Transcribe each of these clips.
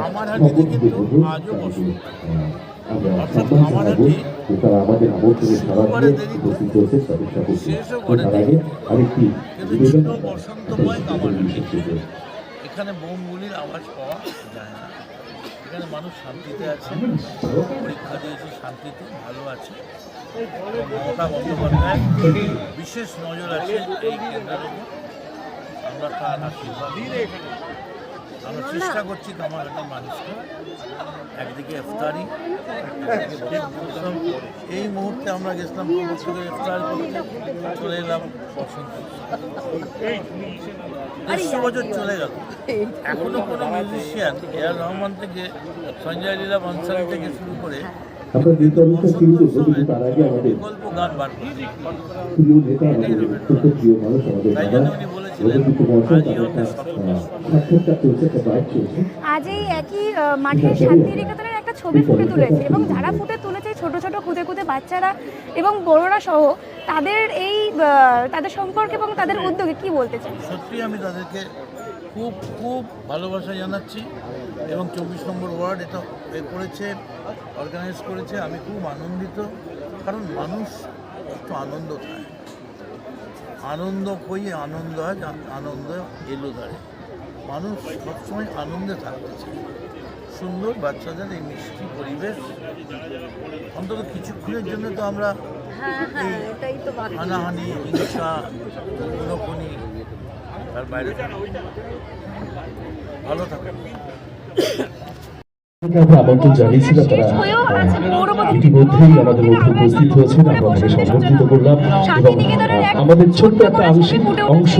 কামারহাটিতে কিন্তু আজও বসন্ত অর্থাৎ কামারহাটি শুরু দেরিতে শেষও করে দেরি কিন্তু ছিল বসন্তময় কামারহাটি এখানে বোমগুলির আওয়াজ পাওয়া যায় না। এখানে মানুষ শান্তিতে আছে পরীক্ষা দিয়েছে শান্তিতে ভালো আছে। মমতা বন্দ্যোপাধ্যায় বিশেষ নজর আছে এই কেন্দ্রের উপর। আমরা তার আশীর্বাদ আমরা চেষ্টা করছি কামারহাটের মানুষকে একদিকে ইফতারি এই মুহূর্তে আমরা গেছিলাম পূর্ব ইফতার করতে চলে এলাম বসন্ত দেড়শো বছর চলে গেল। এখনও কোনো মিউজিশিয়ান এ আর রহমান থেকে সঞ্জয় লীলা বনসালি থেকে শুরু করে আমরা শুরু করব কিন্তু তার আগে আমাদের বিকল্প গান বার করছি। প্রিয় নেতা আমাদের অত্যন্ত প্রিয় মানুষ আমাদের দাদা। চলছে আজ এই একই মাঠে শান্তিনিকেতনের একটা ছবি ফুটে তুলেছে এবং যারা ফুটে তুলেছে ছোট ছোট খুদে খুদে বাচ্চারা এবং বড়রা সহ তাদের এই তাদের সম্পর্কে এবং তাদের উদ্যোগে কি বলতে চান? সত্যি আমি তাদেরকে খুব খুব ভালোবাসা জানাচ্ছি এবং চব্বিশ নম্বর ওয়ার্ড এটা এ করেছে অর্গানাইজ করেছে। আমি খুব আনন্দিত কারণ মানুষ একটু আনন্দ চায় আনন্দ কই আনন্দ হয় আনন্দ এলো ধরে। মানুষ সবসময় আনন্দে থাকতে চায়। সুন্দর বাচ্চাদের এই মিষ্টি পরিবেশ। অন্তত কিছুক্ষণের জন্য তো আমরা এই এটাই হানাহানি হিংসা খুনোখুনি তার বাইরে। ভালো তাদেরকে আমরা আমন্ত্রণ জানিয়েছিলাম তারা ইতিমধ্যেই আমাদের মধ্যে উপস্থিত হয়েছেন আমরা তাদের সম্বর্ধিত করলাম এবং আমাদের ছোট্ট একটা আংশিক অংশ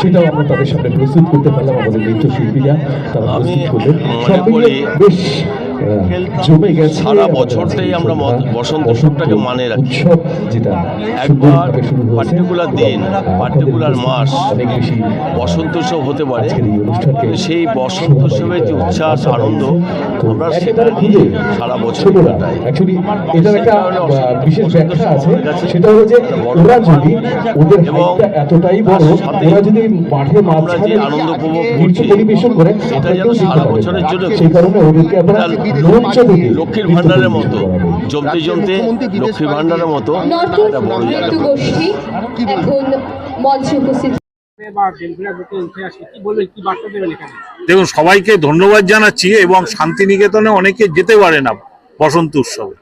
সেটাও আমরা তাদের সামনে প্রস্তুত করতে পারলাম আমাদের নৃত্যশিল্পীরা তারা প্রস্তুত করলেন। সব মিলিয়ে বেশ জমে গেছে সারা বছরটাই আমরা বসন্ত উৎসবটাকে মানে রাখি। যেটা একবার এবং, দিন, particular মাস, বসন্ত উৎসব হতে পারে। সেই বসন্ত উৎসবের যে উচ্ছ্বাস আনন্দ আমরা সেটা নিয়ে সারা বছর কাটাই এটার একটা বিশেষ ব্যাখ্যা আছে সেটা হলো যে ওরা যদি ওদের এবং এতটাই বড় ওরা যদি মাঠে আমরা যে আনন্দ উপভোগ করছি, পরিবেশন করে সেটা যেন সারা বছরের জন্য সেই কারণে ওদেরকে আমরা লক্ষ্মীর ভান্ডারের মতো জমতে জমতে লক্ষ্মীর ভান্ডারের মতো একটা বড় জায়গা দেখুন সবাইকে ধন্যবাদ জানাচ্ছি এবং শান্তিনিকেতনে অনেকে যেতে পারে না বসন্ত উৎসবে।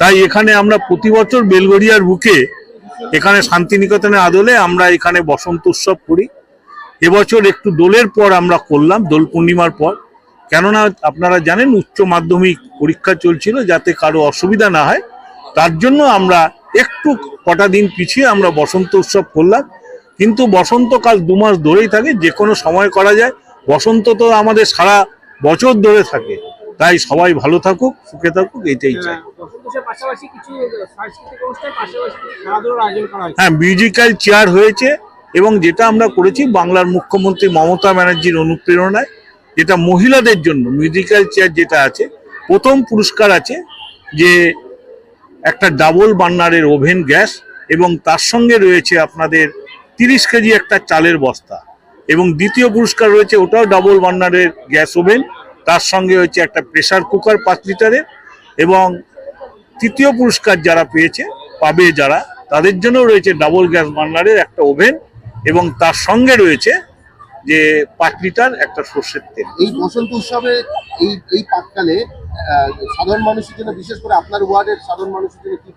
তাই এখানে আমরা প্রতি বছর বেলগড়িয়ার বুকে এখানে শান্তিনিকেতনের আদলে আমরা এখানে বসন্ত উৎসব করি। এবছর একটু দোলের পর আমরা করলাম দোল পূর্ণিমার পর। কেননা আপনারা জানেন উচ্চ মাধ্যমিক পরীক্ষা চলছিল যাতে কারও অসুবিধা না হয়। তার জন্য আমরা একটু কটা দিন পিছিয়ে আমরা বসন্ত উৎসব করলাম। কিন্তু বসন্তকাল দু মাস ধরেই থাকে যে কোনো সময় করা যায়। বসন্ত তো আমাদের সারা বছর ধরে থাকে। তাই সবাই ভালো থাকুক সুখে থাকুক এটাই চাই। হ্যাঁ মিউজিক্যাল চেয়ার হয়েছে এবং যেটা আমরা করেছি বাংলার মুখ্যমন্ত্রী মমতা ব্যানার্জির অনুপ্রেরণায়। যেটা মহিলাদের জন্য মিউজিক্যাল চেয়ার যেটা আছে, প্রথম পুরস্কার আছে যে একটা ডাবল বার্নারের ওভেন গ্যাস এবং তার সঙ্গে রয়েছে আপনাদের তিরিশ কেজি একটা চালের বস্তা এবং দ্বিতীয় পুরস্কার রয়েছে, ওটাও ডাবল বার্নারের গ্যাস ওভেন তার সঙ্গে হচ্ছে একটা প্রেসার কুকার পাঁচ লিটারের এবং তৃতীয় পুরস্কার যারা পেয়েছে, পাবে যারা, তাদের জন্য রয়েছে ডাবল গ্যাস বার্নারের একটা ওভেন এবং তার সঙ্গে রয়েছে যে পাঁচ লিটার একটা সর্ষের তেল। এই বসন্ত উৎসবে এই এই পাককালে সাধারণ মানুষের জন্য বিশেষ করে আপনার ওয়ার্ডের সাধারণ মানুষের জন্য কি?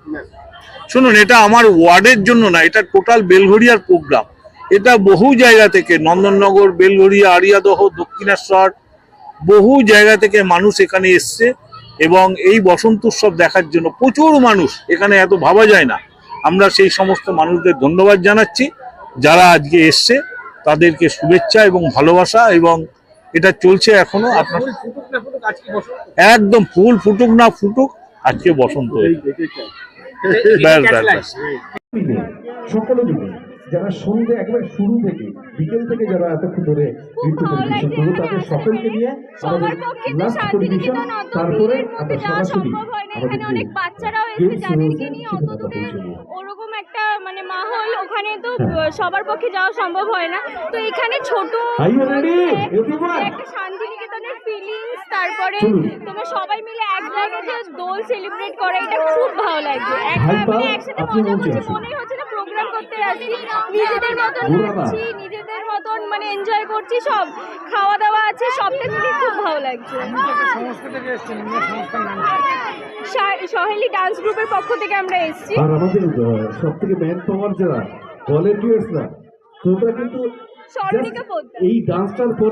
শুনুন এটা আমার ওয়ার্ডের জন্য না এটা টোটাল বেলঘড়িয়ার প্রোগ্রাম। এটা বহু জায়গা থেকে নন্দননগর বেলঘড়িয়া আরিয়াদহ দক্ষিণেশ্বর বহু জায়গা থেকে মানুষ এখানে এসছে এবং এই বসন্ত উৎসব দেখার জন্য প্রচুর মানুষ এখানে এত ভাবা যায় না। আমরা সেই সমস্ত মানুষদের ধন্যবাদ জানাচ্ছি যারা আজকে এসছে। তাদেরকে শুভেচ্ছা এবং ভালোবাসা এবং এটা চলছে এখনও আপনার একদম ফুল ফুটুক না ফুটুক আজকে বসন্ত। সকলে যারা সন্ধ্যে একেবারে শুরু থেকে বিকেল থেকে যারা এতক্ষণ ধরে নৃত্য পরিবেশন করব তাদের সকলকে নিয়ে আমাদের লাস্ট পরিবেশন তারপরে আমরা সরাসরি সম্ভব হয় না। আমাদের যে অনেক বাচ্চারাও এসেছে রয়েছে সেখানে আমরা পৌঁছে মানে মাহল ওখানে তো সবার পক্ষে যাওয়া সম্ভব হয় না। তো এখানে ছোট? একটা শান্তিনিকেতনের তারপরে তোমরা সবাই মিলে এক জায়গায় যে দোল সেলিব্রেট করে এটা খুব ভালো লাগছে। একসাথে মজা করছে মনে হচ্ছে না আসছি নিজেদের মতন। করছি নিজেদের মতন মানে এনজয় করছি সব। খাওয়া দাওয়া আছে সবটা মিলে খুব ভালো লাগছে? সহেলি ডান্স গ্রুপের পক্ষ থেকে আমরা এসেছি। আর আমাদের সব থেকে ম্যান পাওয়ার যারা ভলেন্টিয়ার্সরা তোমরা কিন্তু এই ডান্সটার পরে